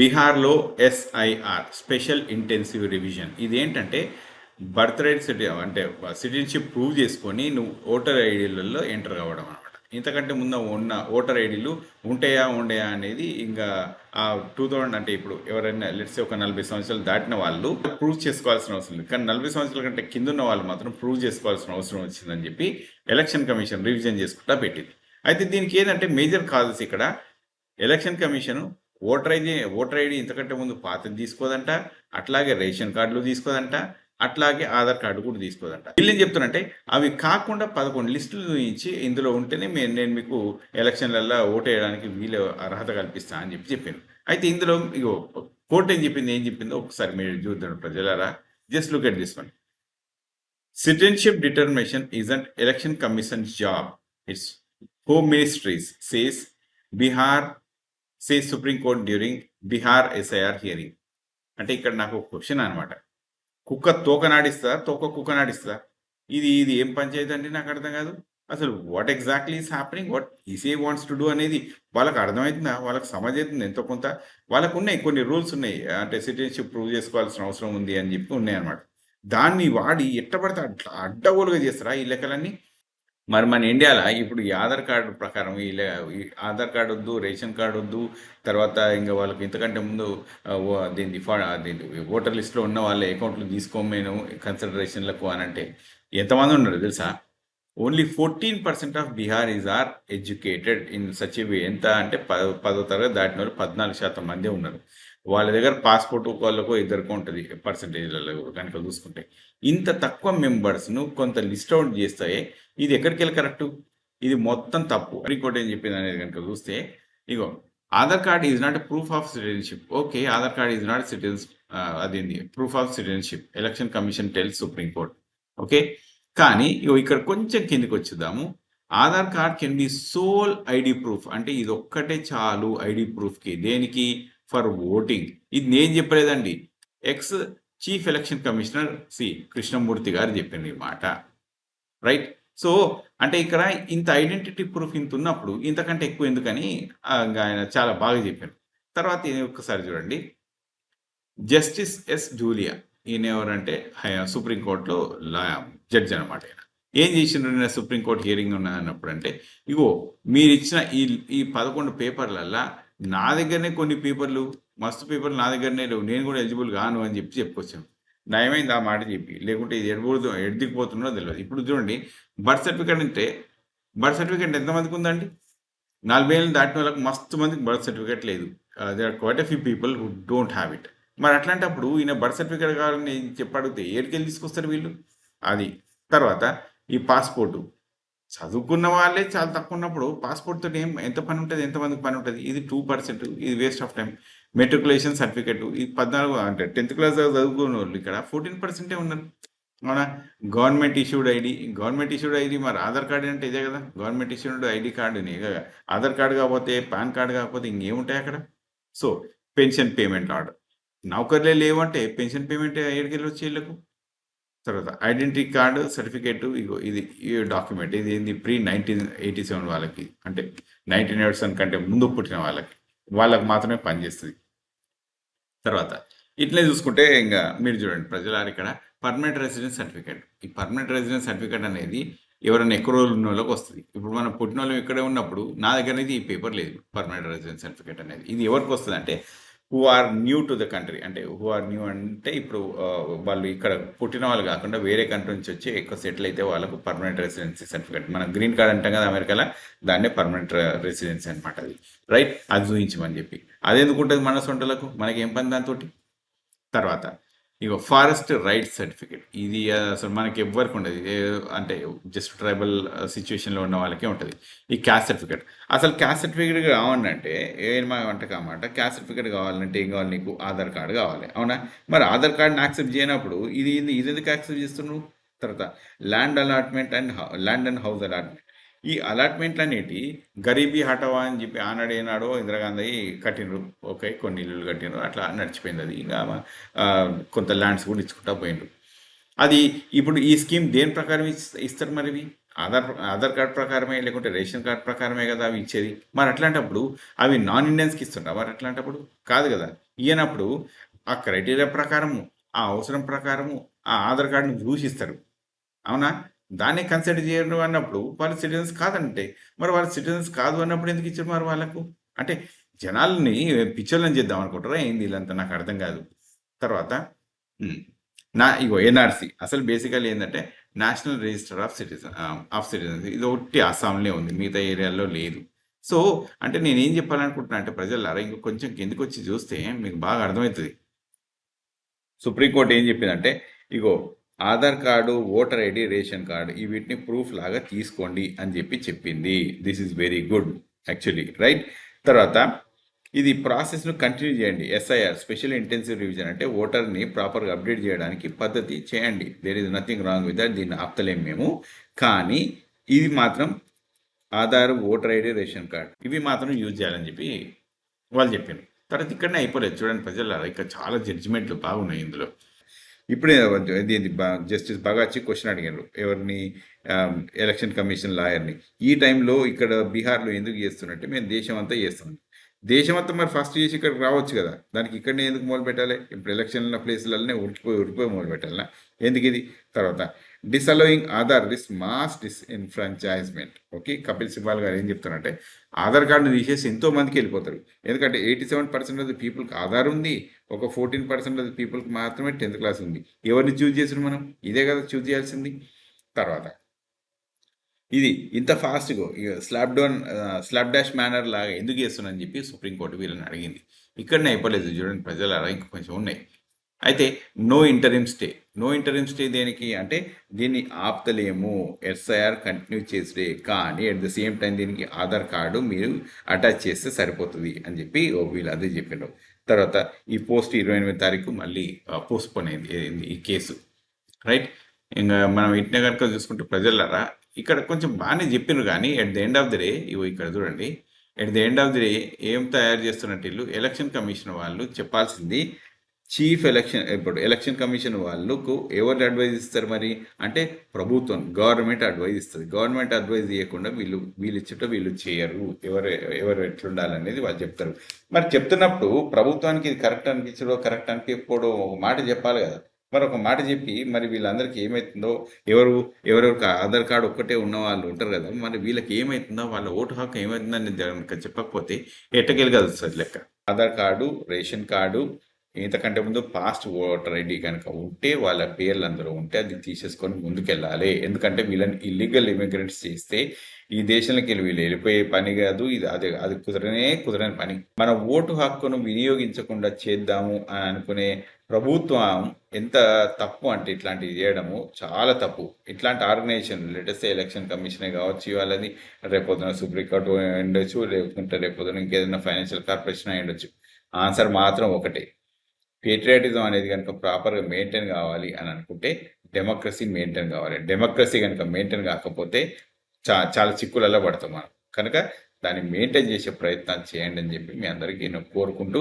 బీహార్లో SIR special intensive revision. ఇది ఏంటంటే బర్త్ రైట్ సిటీ అంటే సిటిజన్షిప్ ప్రూవ్ చేసుకొని నువ్వు ఓటర్ ఐడీలలో ఎంటర్ కావడం అనమాట ఇంతకంటే ముందు ఉన్న ఓటర్ ఐడీలు ఉంటాయా ఉండయా అనేది ఇంకా ఆ టూ థౌజండ్ అంటే ఇప్పుడు ఎవరైనా లెట్స్ ఒక నలభై సంవత్సరాలు దాటిన వాళ్ళు ప్రూవ్ చేసుకోవాల్సిన అవసరం లేదు. కానీ నలభై సంవత్సరాల కంటే కింద ఉన్న వాళ్ళు మాత్రం ప్రూవ్ చేసుకోవాల్సిన అవసరం వచ్చిందని చెప్పి ఎలక్షన్ కమిషన్ రివిజన్ చేసుకుంటా పెట్టింది. అయితే దీనికి ఏంటంటే మేజర్ కాజెస్ ఇక్కడ. Election commission voter ID voter ID ఇంతకంటే ముందు పాతది తీసుకోదంట అట్లాగే రేషన్ కార్డులు తీసుకోదంట అట్లాగే ఆధార్ కార్డు కూడా తీసుకోదంట. వీళ్ళు ఏం చెప్తున్నారంటే అవి కాకుండా పదకొండు లిస్టులు చూపించి ఇందులో ఉంటేనే మే- నేను మీకు ఎలక్షన్లలో ఓటు వేయడానికి వీలు అర్హత కల్పిస్తా అని చెప్పి చెప్పాను అయితే ఇందులో ఇగో కోర్టు ఏం చెప్పింది ఏం చెప్పిందో ఒకసారి మీరు చూద్దాం ప్రజలారా. Just look at this one. Citizenship determination and election commission job it's home ministry's says Bihar say supreme court during Bihar SIR hearing. అంటే ఇక్కడ నాకు ఒక క్వశ్చన్ అనమాట కుక్క తోక నాడిస్తా తోక కుక్క నాడిస్తా ఇది ఇది ఏం పంచాయతీ అంటే నాకు అర్థం కాదు. అసలు what exactly is happening what EC wants to do అనేది వాళ్ళకి అర్థమవుతుందా? వాళ్ళకి సమజవుతుంది ఎంతో కొంత. వాళ్ళకు ఉన్నాయి కొన్ని రూల్స్ ఉన్నాయి. అంటే సిటిజన్షిప్ ప్రూవ్ చేసుకోవాల్సిన అవసరం ఉంది అని చెప్పి ఉన్నాయి అనమాట దాన్ని వాడి ఎట్టబడితే అట్లా అడ్డగోలుగా చేస్తారా ఈ లెక్కలన్నీ? మరి మన ఇండియాలో? ఇప్పుడు ఈ ఆధార్ కార్డు ప్రకారం ఈ ఈ ఆధార్ కార్డు వద్దు రేషన్ కార్డు వద్దు తర్వాత ఇంకా వాళ్ళకి ఇంతకంటే ముందు ఓ- దీన్ని దీన్ని ఓటర్ లిస్ట్లో ఉన్న వాళ్ళ అకౌంట్లు తీసుకోమేను కన్సిడరేషన్లకు అని అంటే ఎంతమంది ఉన్నారు తెలుసా? Only fourteen percent of Bihar is are educated in such ఎంత అంటే పదో తరగతి దాటిన వాళ్ళు పద్నాలుగు శాతం మందే ఉన్నారు. వాళ్ళ దగ్గర పాస్పోర్ట్ వాళ్ళకు ఇద్దరికో ఉంటుంది పర్సంటేజ్లలో కనుక చూసుకుంటే. ఇంత తక్కువ మెంబర్స్ను కొంత లిస్ట్ అవుట్ చేస్తే ఇది ఎక్కడికి వెళ్ళి కరెక్ట్ ఇది మొత్తం తప్పు. ఇంకోటి ఏం చెప్పింది అనేది కనుక చూస్తే ఇగో Aadhaar card is not proof of citizenship okay Aadhaar card is not citizens అదేంది? Proof of citizenship election commission tell supreme court okay కానీ ఇగో ఇక్కడ కొంచెం కిందికి వచ్చేద్దాము. Aadhaar card can be sole ID proof అంటే ఇది ఒక్కటే చాలు ఐడి ప్రూఫ్కి దేనికి? For voting. ఇది నేను చెప్పలేదండి. Ex chief election commissioner C Krishnamurthy garu చెప్పింది ఈ మాట. రైట్ సో అంటే ఇక్కడ ఇంత ఐడెంటిటీ ప్రూఫ్ ఇంత ఉన్నప్పుడు ఇంతకంటే ఎక్కువ ఎందుకని ఇంకా ఆయన చాలా బాగా చెప్పారు. తర్వాత ఇది ఒక్కసారి చూడండి. జస్టిస్ ఎస్ జూలియా ఈయన ఎవరంటే సుప్రీంకోర్టులో లా జడ్జి అనమాట ఆయన ఏం చేసిండ్రు నిన్న సుప్రీంకోర్టు హియరింగ్ ఉన్నా అన్నప్పుడు అంటే ఇగో మీరు ఇచ్చిన ఈ ఈ పదకొండు పేపర్లల్లా నా దగ్గరనే కొన్ని పేపర్లు మస్తు పేపర్లు నా దగ్గరనే లేవు. నేను కూడా ఎలిజిబుల్ కాను అని చెప్పి చెప్పుకొచ్చాను. నయమైంది ఆ మాట చెప్పి. లేకుంటే ఇది ఎడబోదు ఎడ్దిపోతుందో తెలియదు ఇప్పుడు చూడండి బర్త్ సర్టిఫికేట్ అంటే బర్త్ సర్టిఫికేట్ ఎంతమందికి ఉందండి? నలభై ఏళ్ళు దాటిన వాళ్ళకి మస్తు మందికి బర్త్ సర్టిఫికేట్ లేదు. They are quite a few people who don't have it మరి అట్లాంటప్పుడు ఈయన బర్త్ సర్టిఫికేట్ కావాలని చెప్పి అడిగితే ఏడికెళ్ళి తీసుకొస్తారు వీళ్ళు? అది. తర్వాత ఈ పాస్పోర్టు చదువుకున్న వాళ్ళే చాలా తక్కువ ఉన్నప్పుడు పాస్పోర్ట్ తోటి ఏం ఎంత పని ఉంటుంది ఎంతమందికి పని ఉంటుంది? ఇది టూ పర్సెంట్ ఇది waste of time matriculation certificate ఇది పద్నాలుగు అంటే టెన్త్ క్లాస్ చదువుకున్న వాళ్ళు ఇక్కడ ఫోర్టీన్ పర్సెంటే ఉన్నారు. అవునా? Government issued ID government issued ID మరి ఆధార్ కార్డు అంటే ఇదే కదా. గవర్నమెంట్ ఇష్యూడ్ ఐడి కార్డుని ఆధార్ కార్డు కాకపోతే పాన్ కార్డు కాకపోతే ఇంకేముంటాయి అక్కడ? సో పెన్షన్ పేమెంట్ ఆర్డర్ నౌకర్లే లేవంటే పెన్షన్ పేమెంట్ ఎక్కడికి వచ్చి వీళ్ళకు? తర్వాత ఐడెంటిటీ కార్డు సర్టిఫికేట్ ఇగో ఇది ఈ డాక్యుమెంట్. ఇది ఇది ప్రీ నైన్టీన్ ఎయిటీ సెవెన్ వాళ్ళకి. అంటే నైన్టీన్ ఎయిటీ సెవెన్ కంటే ముందు పుట్టిన వాళ్ళకి. వాళ్ళకి మాత్రమే పనిచేస్తుంది. తర్వాత ఇట్లే చూసుకుంటే ఇంకా మీరు చూడండి ప్రజలారు ఇక్కడ పర్మనెంట్ రెసిడెన్స్ సర్టిఫికేట్. ఈ పర్మనెంట్ రెసిడెన్స్ సర్టిఫికేట్ అనేది ఎవరైనా ఎక్కువ రోజులు ఉన్న వాళ్ళకి వస్తుంది. ఇప్పుడు మనం పుట్టిన వాళ్ళు ఇక్కడే ఉన్నప్పుడు నా దగ్గర అనేది ఈ పేపర్ లేదు. పర్మనెంట్ రెసిడెన్స్ సర్టిఫికేట్ అనేది. ఇది ఎవరికి వస్తుంది అంటే who are new to the country అంటే హూ ఆర్ న్యూ అంటే ఇప్పుడు వాళ్ళు ఇక్కడ పుట్టిన వాళ్ళు కాకుండా వేరే కంట్రీ నుంచి వచ్చి ఎక్కువ సెటిల్ అయితే వాళ్ళకు పర్మనెంట్ రెసిడెన్సీ సర్టిఫికేట్ మనం గ్రీన్ కార్డ్ అంటాం కదా అమెరికాలో దాన్నే పర్మనెంట్ రెసిడెన్సీ అనమాట అది. రైట్ అది చూపించమని చెప్పి. అదెందుకు ఉంటుంది మన సొంటలకు? మనకి ఏం పని దాంతో తర్వాత ఇగో ఫారెస్ట్ రైట్ సర్టిఫికేట్. ఇది అసలు మనకి ఎవ్వరికి ఉండదు అంటే జస్ట్ ట్రైబల్ సిచ్యువేషన్లో ఉన్న వాళ్ళకే ఉంటుంది. ఈ క్యాస్ట్ సర్టిఫికేట్. అసలు క్యాస్ట్ సర్టిఫికేట్ కావాలంటే ఏమైనా అంటే? కామాట క్యాస్ట్ సర్టిఫికేట్ కావాలంటే ఏం కావాలి నీకు? ఆధార్ కార్డు కావాలి. అవునా? మరి ఆధార్ కార్డ్ని యాక్సెప్ట్ చేయనప్పుడు ఇది ఇది ఇది ఎందుకు యాక్సెప్ట్ చేస్తున్నావు తర్వాత land allotment and land and house allotment. ఈ అలాట్మెంట్లు అనేటి గరీబీ హటవా అని చెప్పి ఆనాడు ఏనాడో ఇందిరాగాంధీ కట్టినరు ఓకే కొన్ని ఇల్లులు కట్టినరు అట్లా నడిచిపోయింది అది. ఇంకా కొంత ల్యాండ్స్ కూడా ఇచ్చుకుంటా పోయిండ్రు. అది ఇప్పుడు ఈ స్కీమ్ దేని ప్రకారం ఇస్తారు మరి ఇవి ఆధార్ ఆధార్ కార్డ్ ప్రకారమే లేకుంటే రేషన్ కార్డ్ ప్రకారమే కదా అవి ఇచ్చేది? మరి అట్లాంటప్పుడు అవి నాన్ ఇండియన్స్కి ఇస్తుంటా మరి అట్లాంటప్పుడు? కాదు కదా. ఈయనప్పుడు ఆ క్రైటీరియా ప్రకారము ఆ అవసరం ప్రకారము ఆ ఆధార్ కార్డును చూసిస్తారు అవునా? దాన్ని కన్సిడర్ చేయడం అన్నప్పుడు వాళ్ళు సిటిజన్స్ కాదంటే మరి వాళ్ళు సిటిజన్స్ కాదు అన్నప్పుడు ఎందుకు ఇచ్చారు మరి వాళ్ళకు? అంటే జనాల్ని పిచ్చర్లను చేద్దాం అనుకుంటారా? ఏంది వీళ్ళంతా నాకు అర్థం కాదు. తర్వాత నా ఇగో ఎన్ఆర్సి అసలు బేసికల్ ఏంటంటే national register of citizen of citizens ఇది ఒకటి అస్సాంలో ఉంది. మిగతా ఏరియాలో లేదు. సో అంటే నేను ఏం చెప్పాలనుకుంటున్నా అంటే ప్రజలారా ఇంకో కొంచెం కిందకి వచ్చి చూస్తే మీకు బాగా అర్థమవుతుంది. సుప్రీంకోర్టు ఏం చెప్పిందంటే ఇగో Aadhaar card voter ID ration card ఈ వీటిని ప్రూఫ్ లాగా తీసుకోండి అని చెప్పి చెప్పింది. This is very good actually right తర్వాత ఇది ప్రాసెస్ను కంటిన్యూ చేయండి. ఎస్ఐఆర్ స్పెషల్ ఇంటెన్సివ్ రివిజన్ అంటే ఓటర్ని ప్రాపర్గా అప్డేట్ చేయడానికి పద్ధతి చేయండి. There is nothing wrong with that దీన్ని ఆపుతలేం మేము. కానీ ఇది మాత్రం Aadhaar voter ID ration card ఇవి మాత్రం యూజ్ చేయాలని చెప్పి వాళ్ళు చెప్పారు. తర్వాత ఇక్కడనే అయిపోలేదు. చూడండి ప్రజలు ఇక్కడ చాలా జడ్జిమెంట్లు బాగున్నాయి ఇందులో. ఇప్పుడే ఇది ఇది జస్టిస్ బగాచి క్వశ్చన్ అడిగారు ఎవరిని ఎలక్షన్ కమిషన్ లాయర్ని. ఈ టైంలో ఇక్కడ బీహార్లో ఎందుకు చేస్తున్నట్టే మేము దేశం అంతా చేస్తున్నాం. దేశం అంతా మరి ఫస్ట్ చేసి ఇక్కడికి రావచ్చు కదా. దానికి ఇక్కడనే ఎందుకు మొదలు పెట్టాలి? ఇప్పుడు ఎలక్షన్ల ప్లేస్లలోనే ఉరికిపోయి ఉరికిపోయి మొదలు పెట్టాలా ఎందుకు ఇది? తర్వాత disallowing Aadhaar this mass disenfranchisement okay Kapil Sibal garu ఏం చెప్తారంటే ఆధార్ కార్డును తీసేసి ఎంతో మందికి వెళ్ళిపోతారు. ఎందుకంటే eighty seven percent of the పీపుల్కి ఆధార్ ఉంది. ఒక ఫోర్టీన్ పర్సెంట్ ఆఫ్ ది పీపుల్కి మాత్రమే టెన్త్ క్లాస్ ఉంది. ఎవరిని చూజ్ చేసిన మనం? ఇదే కదా చూజ్ చేయాల్సింది. తర్వాత ఇది ఇంత ఫాస్ట్గా slap down slapdash manner లాగా ఎందుకు చేస్తున్నారని చెప్పి సుప్రీంకోర్టు వీళ్ళని అడిగింది. ఇక్కడనే అయిపోలేదు చూడండి ప్రజలు అలా ఇంకా కొంచెం ఉన్నాయి. అయితే no interim stay no interim stay దేనికి అంటే దీన్ని ఆపుతలేము ఎస్ఐఆర్ కంటిన్యూ చేస్తే కానీ అట్ ద సేమ్ టైం దీనికి ఆధార్ కార్డు మీరు అటాచ్ చేస్తే సరిపోతుంది అని చెప్పి ఓ వీళ్ళు అదే చెప్పిండ్రు. తర్వాత ఈ పోస్ట్ ఇరవై ఎనిమిది తారీఖు మళ్ళీ పోస్ట్పోన్ అయింది ఈ కేసు రైట్ ఇంకా మనం ఇట్నే కనుక చూసుకుంటే ప్రజలరా ఇక్కడ కొంచెం బాగానే చెప్పిండ్రు కానీ at the end of the day ఇవో ఇక్కడ చూడండి at the end of the day ఏం తయారు చేస్తున్నట్టు వీళ్ళు? ఎలక్షన్ కమిషన్ వాళ్ళు చెప్పాల్సింది చీఫ్ ఎలక్షన్ ఇప్పుడు ఎలక్షన్ కమిషన్ వాళ్ళకు ఎవరు అడ్వైజ్ ఇస్తారు మరి? అంటే ప్రభుత్వం గవర్నమెంట్ అడ్వైజ్ ఇస్తుంది. గవర్నమెంట్ అడ్వైజ్ ఇవ్వకుండా వీళ్ళు వీళ్ళు ఇచ్చట వీళ్ళు చేయరు. ఎవరు ఎవరు ఎట్లుండాలనేది వాళ్ళు చెప్తారు. మరి చెప్తున్నప్పుడు ప్రభుత్వానికి ఇది కరెక్ట్ అనిపించడో కరెక్ట్ అనిపించకపోవడం ఒక మాట చెప్పాలి కదా. మరి ఒక మాట చెప్పి మరి వీళ్ళందరికీ ఏమవుతుందో ఎవరు ఎవరెవరికి ఆధార్ కార్డు ఒక్కటే ఉన్న వాళ్ళు ఉంటారు కదా మరి వీళ్ళకి ఏమవుతుందో వాళ్ళ ఓటు హక్కు ఏమవుతుందని కనుక చెప్పకపోతే ఎట్టకెళ్ళి కదా సార్ లెక్క. ఆధార్ కార్డు రేషన్ కార్డు ఇంతకంటే ముందు పాస్ట్ ఓటర్ ఐడి కనుక ఉంటే వాళ్ళ పేర్లు అందరూ ఉంటే అది తీసేసుకొని ముందుకెళ్ళాలి. ఎందుకంటే వీళ్ళని ఇల్లీగల్ ఇమిగ్రెంట్స్ చేస్తే ఈ దేశంలోకి వెళ్ళి వీళ్ళు వెళ్ళిపోయే పని కాదు ఇది అది అది కుదరనే కుదరని పని. మన ఓటు హక్కును వినియోగించకుండా చేద్దాము అని అనుకునే ప్రభుత్వం ఎంత తప్పు అంటే ఇట్లాంటివి చేయడము చాలా తప్పు. ఇట్లాంటి ఆర్గనైజేషన్ లేటెస్ట్ ఎలక్షన్ కమిషనే కావచ్చు వాళ్ళది రేపొద్దున సుప్రీంకోర్టు ఉండొచ్చు లేకుంటే రేపొద్దున ఇంకేదైనా ఫైనాన్షియల్ కార్పొరేషన్ అయి ఉండొచ్చు ఆన్సర్ మాత్రం ఒకటే. పేట్రియాటిజం అనేది కనుక ప్రాపర్గా మెయింటైన్ కావాలి అని అనుకుంటే డెమోక్రసీ మెయింటైన్ కావాలి. డెమోక్రసీ కనుక మెయింటైన్ కాకపోతే చా చాలా చిక్కులలో పడతాం మనం. కనుక దాన్ని మెయింటైన్ చేసే ప్రయత్నం చేయండి అని చెప్పి మీ అందరికీ నేను కోరుకుంటూ